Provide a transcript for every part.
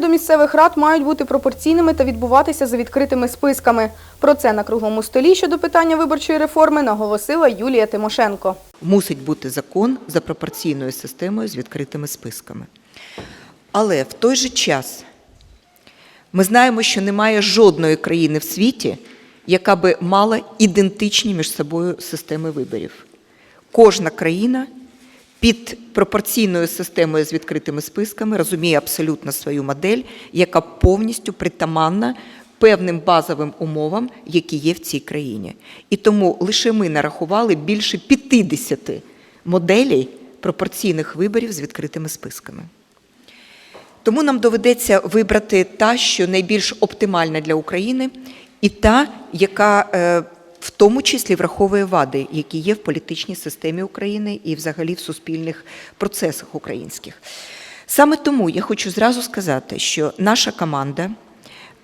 До місцевих рад мають бути пропорційними та відбуватися за відкритими списками. Про це на круглому столі щодо питання виборчої реформи наголосила Юлія Тимошенко. Мусить бути закон за пропорційною системою з відкритими списками. Але в той же час ми знаємо, що немає жодної країни в світі, яка би мала ідентичні між собою системи виборів. Кожна країна під пропорційною системою з відкритими списками розуміє абсолютно свою модель, яка повністю притаманна певним базовим умовам, які є в цій країні. І тому лише ми нарахували більше 50 моделей пропорційних виборів з відкритими списками. Тому нам доведеться вибрати та, що найбільш оптимальна для України, і та, яка е, в тому числі враховує вади, які є в політичній системі України і взагалі в суспільних процесах українських. Саме тому я хочу зразу сказати, що наша команда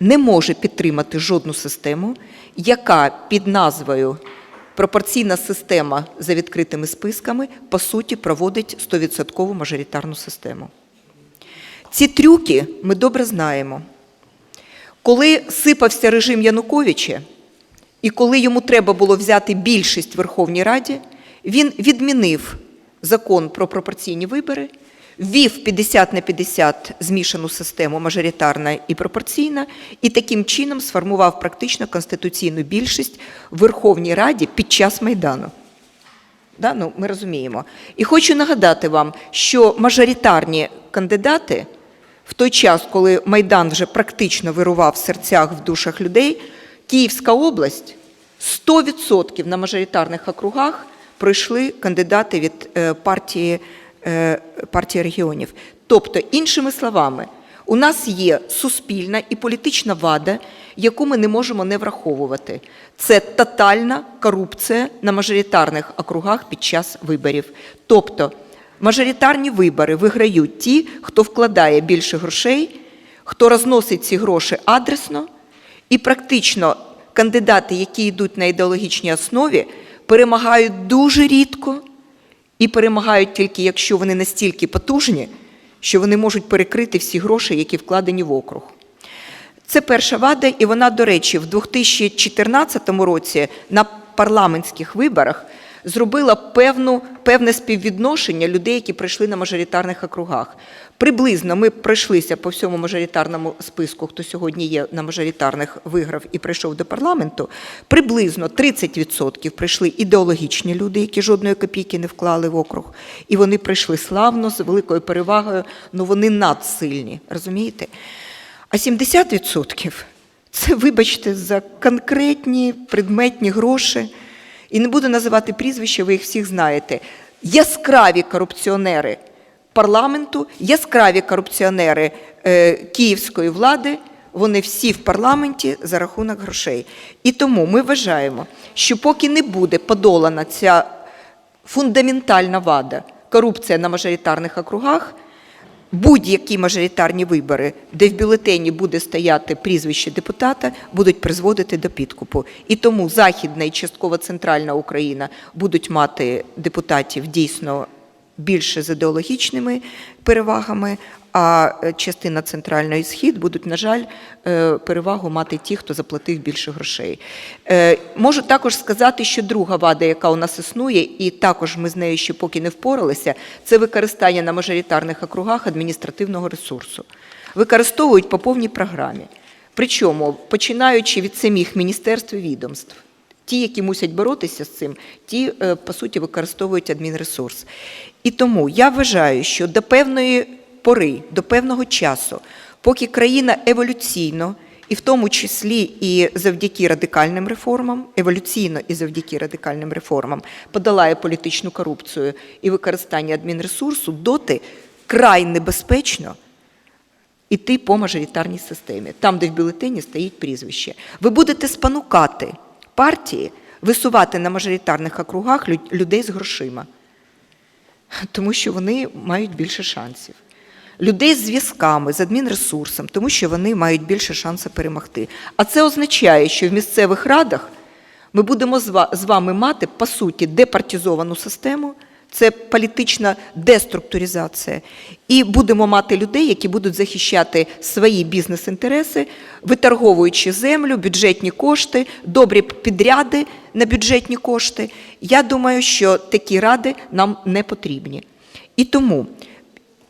не може підтримати жодну систему, яка під назвою пропорційна система за відкритими списками по суті проводить 100% мажоритарну систему. Ці трюки ми добре знаємо. Коли сипався режим Януковича, і коли йому треба було взяти більшість в Верховній Раді, він відмінив закон про пропорційні вибори, ввів 50 на 50 змішану систему мажоритарна і пропорційна, і таким чином сформував практично конституційну більшість в Верховній Раді під час Майдану. Да? Ну, ми розуміємо. І хочу нагадати вам, що мажоритарні кандидати в той час, коли Майдан вже практично вирував в серцях, в душах людей, Київська область 100% на мажоритарних округах пройшли кандидати від е, партії, е, партії регіонів. Тобто, іншими словами, у нас є суспільна і політична вада, яку ми не можемо не враховувати. Це тотальна корупція на мажоритарних округах під час виборів. Тобто мажоритарні вибори виграють ті, хто вкладає більше грошей, хто розносить ці гроші адресно, і практично кандидати, які йдуть на ідеологічній основі, перемагають дуже рідко і перемагають тільки, якщо вони настільки потужні, що вони можуть перекрити всі гроші, які вкладені в округ. Це перша вада, і вона, до речі, в 2014 році на парламентських виборах зробила певну, певне співвідношення людей, які прийшли на мажоритарних округах. Приблизно ми пройшлися по всьому мажоритарному списку, хто сьогодні є на мажоритарних виграв і прийшов до парламенту. Приблизно 30% прийшли ідеологічні люди, які жодної копійки не вклали в округ. І вони прийшли славно, з великою перевагою, але вони надсильні, розумієте? А 70% це, вибачте, за конкретні предметні гроші. І не буду називати прізвища, ви їх всіх знаєте. Яскраві корупціонери парламенту, яскраві корупціонери е, київської влади, вони всі в парламенті за рахунок грошей. І тому ми вважаємо, що поки не буде подолана ця фундаментальна вада, корупція на мажоритарних округах, будь-які мажоритарні вибори, де в бюлетені буде стояти прізвище депутата, будуть призводити до підкупу. І тому Західна і частково центральна Україна будуть мати депутатів дійсно більше з ідеологічними перевагами, а е, частина центральної схід будуть, на жаль, е, перевагу мати ті, хто заплатив більше грошей. Е, Можу також сказати, що друга вада, яка у нас існує, і також ми з нею ще поки не впоралися, це використання на мажоритарних округах адміністративного ресурсу. Використовують по повній програмі. Причому починаючи від самих міністерств і відомств. Ті, які мусять боротися з цим, ті, е, по суті, використовують адмінресурс. І тому я вважаю, що до певної пори, до певного часу, поки країна еволюційно, і в тому числі і завдяки радикальним реформам, еволюційно і завдяки радикальним реформам, подолає політичну корупцію і використання адмінресурсу, доти край небезпечно іти по мажоритарній системі, там, де в бюлетені стоїть прізвище. Ви будете спонукати партії висувати на мажоритарних округах лю- людей з грошима, тому що вони мають більше шансів. Людей з зв'язками, з адмінресурсом, тому що вони мають більше шансу перемогти. А це означає, що в місцевих радах ми будемо з ва- з вами мати, по суті, департизовану систему це політична деструктуризація. І будемо мати людей, які будуть захищати свої бізнес-інтереси, виторговуючи землю, бюджетні кошти, добрі підряди на бюджетні кошти. Я думаю, що такі ради нам не потрібні. І тому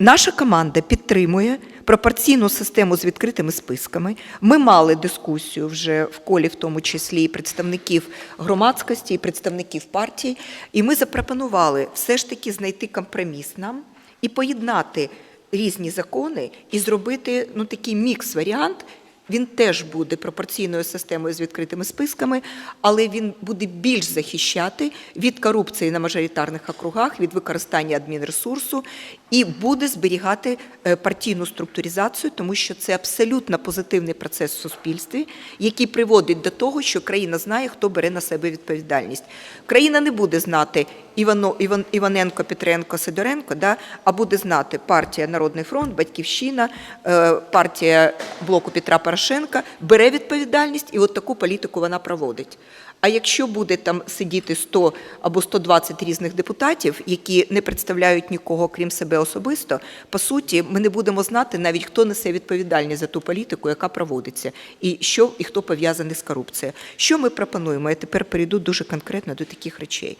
Наша команда підтримує пропорційну систему з відкритими списками. Ми мали дискусію вже в колі, в тому числі і представників громадськості, і представників партії. І ми запропонували все ж таки знайти компроміс нам і поєднати різні закони і зробити ну, такий мікс-варіант. Він теж буде пропорційною системою з відкритими списками, але він буде більш захищати від корупції на мажоритарних округах, від використання адмінресурсу і буде зберігати е, партійну структуризацію, тому що це абсолютно позитивний процес в суспільстві, який приводить до того, що країна знає, хто бере на себе відповідальність. Країна не буде знати Івано, Іван, Іваненко, Петренко, Сидоренко, да, а буде знати партія Народний фронт, Батьківщина, е, партія блоку Петра Порошенка бере відповідальність, і от таку політику вона проводить. А якщо буде там сидіти 100 або 120 різних депутатів, які не представляють нікого, крім себе особисто, по суті, ми не будемо знати навіть хто несе відповідальність за ту політику, яка проводиться, і що і хто пов'язаний з корупцією. Що ми пропонуємо? Я тепер перейду дуже конкретно до таких речей.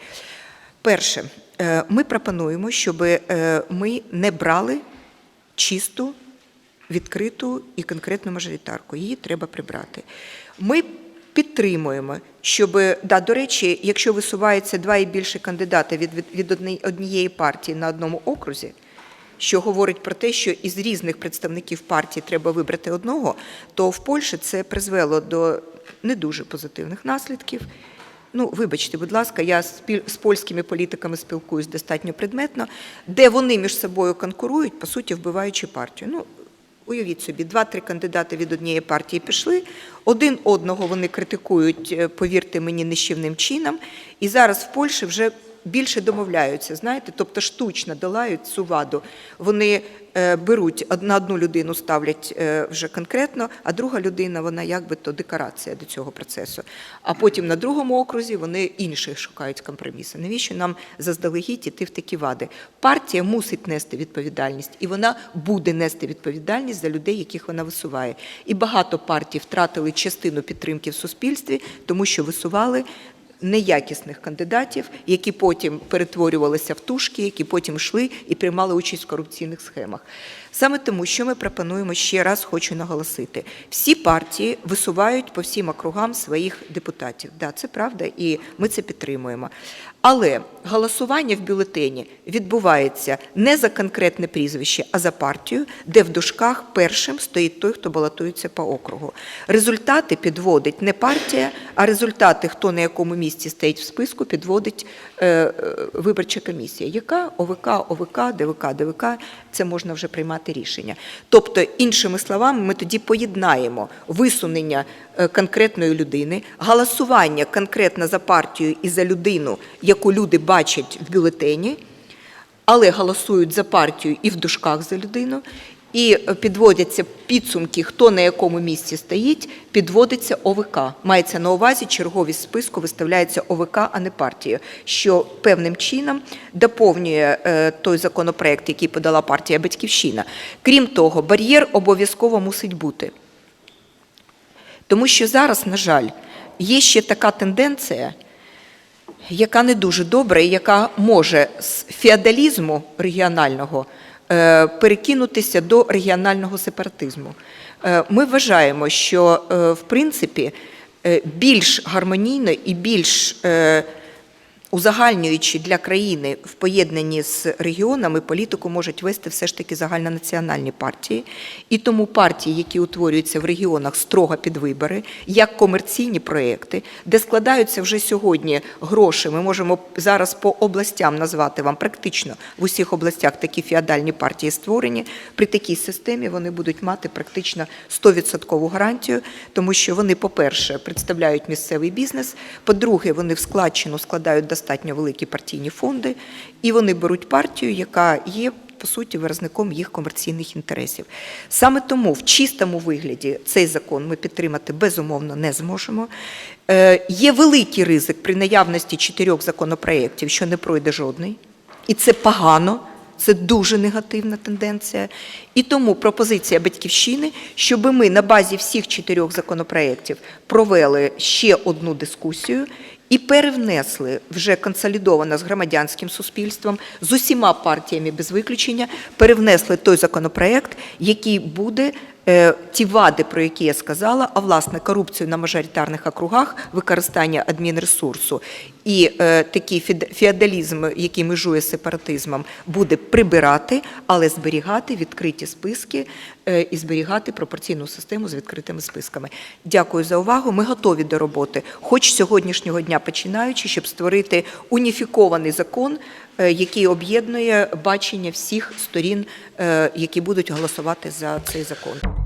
Перше, е, ми пропонуємо, щоб е, ми не брали чисту, відкриту і конкретну мажоритарку. Її треба прибрати. Ми підтримуємо, щоб, да, до речі, якщо висувається два і більше кандидата від, від, від однієї партії на одному окрузі, що говорить про те, що із різних представників партії треба вибрати одного, то в Польщі це призвело до не дуже позитивних наслідків. Ну, вибачте, будь ласка, я з польськими політиками спілкуюсь достатньо предметно, де вони між собою конкурують, по суті, вбиваючи партію. Ну, Уявіть собі, два-три кандидати від однієї партії пішли, один одного вони критикують, е, повірте мені, нищівним чином. І зараз в Польщі вже більше домовляються, знаєте, тобто штучно долають цю ваду. Вони е, беруть на одну людину ставлять е, вже конкретно, а друга людина, вона якби то декорація до цього процесу. А потім на другому окрузі вони інші шукають компроміси. Навіщо нам заздалегідь іти в такі вади? Партія мусить нести відповідальність, і вона буде нести відповідальність за людей, яких вона висуває. І багато партій втратили частину підтримки в суспільстві, тому що висували неякісних кандидатів, які потім перетворювалися в тушки, які потім йшли і приймали участь в корупційних схемах. Саме тому, що ми пропонуємо ще раз, хочу наголосити: всі партії висувають по всім округам своїх депутатів. Да, це правда, і ми це підтримуємо. Але голосування в бюлетені відбувається не за конкретне прізвище, а за партію, де в дужках першим стоїть той, хто балотується по округу. Результати підводить не партія, а результати, хто на якому місці стоїть в списку, підводить е, е, виборча комісія. Яка ОВК, ОВК, ДВК, ДВК, це можна вже приймати рішення. Тобто, іншими словами, ми тоді поєднаємо висунення е, конкретної людини, голосування конкретно за партію і за людину, яку люди бачать в бюлетені, але голосують за партію і в дужках за людину. І підводяться підсумки, хто на якому місці стоїть, підводиться ОВК. Мається на увазі черговість списку виставляється ОВК, а не партією, що певним чином доповнює е, той законопроект, який подала партія Батьківщина. Крім того, бар'єр обов'язково мусить бути. Тому що зараз, на жаль, є ще така тенденція, яка не дуже добра і яка може з феодалізму регіонального перекинутися до регіонального сепаратизму. Е, Ми вважаємо, що е, в принципі е, більш гармонійно і більш е, узагальнюючи для країни в поєднанні з регіонами, політику можуть вести все ж таки загальнонаціональні партії. І тому партії, які утворюються в регіонах строго під вибори, як комерційні проекти, де складаються вже сьогодні гроші. Ми можемо зараз по областям назвати вам практично в усіх областях такі феодальні партії створені. При такій системі вони будуть мати практично 100% гарантію, тому що вони, по-перше, представляють місцевий бізнес, по-друге, вони в складчину складають достатньо великі партійні фонди, і вони беруть партію, яка є. По суті, виразником їх комерційних інтересів. Саме тому в чистому вигляді цей закон ми підтримати безумовно не зможемо. Е, є великий ризик при наявності чотирьох законопроєктів, що не пройде жодний. і це погано. Це дуже негативна тенденція. І тому пропозиція батьківщини, щоб ми на базі всіх чотирьох законопроєктів провели ще одну дискусію і перевнесли вже консолідовано з громадянським суспільством, з усіма партіями без виключення, перевнесли той законопроект, який буде ті вади, про які я сказала, а власне корупцію на мажоритарних округах, використання адмінресурсу і е, такий феодалізм, який межує сепаратизмом, буде прибирати, але зберігати відкриті списки е, і зберігати пропорційну систему з відкритими списками. Дякую за увагу. Ми готові до роботи, хоч сьогоднішнього дня починаючи, щоб створити уніфікований закон, е, який об'єднує бачення всіх сторін, е, які будуть голосувати за цей закон.